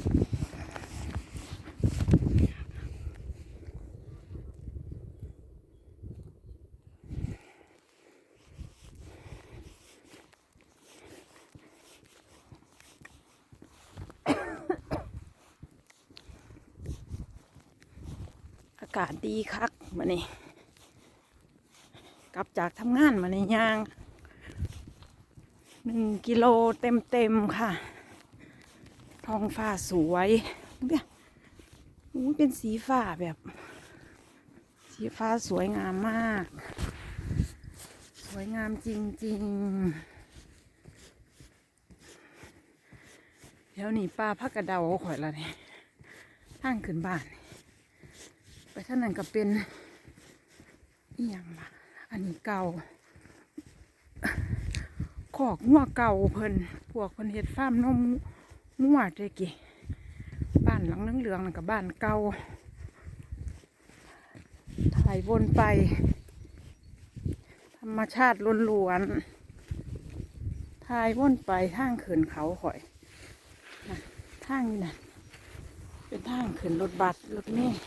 อากาศดีคักมานี่กลับจากทำงานมาในยางหนึ่งกิโลเต็มเต็มๆค่ะ ท้องฟ้าสวยเนี่ยอู้เป็นสีฟ้าแบบ สีฟ้าสวยงามมาก สวยงามจริง ๆ เดี๋ยวนี่ป้าพักกระเดาข่อยละเนี่ยทางขึ้นบ้าน ไปท่างนั้นก็เป็นอีหยังละอันนี้เก่าขอกงัวเก่าเพิ่นพวกเพิ่นเฮ็ดฟาร์มนม งัวเลยกี่บ้านหลังเหลืองๆนั่นก็บ้านเก่าถ่ายวนไป ธรรมชาติล้วนๆถ่ายวนไปทางขึ้นเขาหอยทางนี่นะเป็นทางขึ้นรถบัสรถเมล์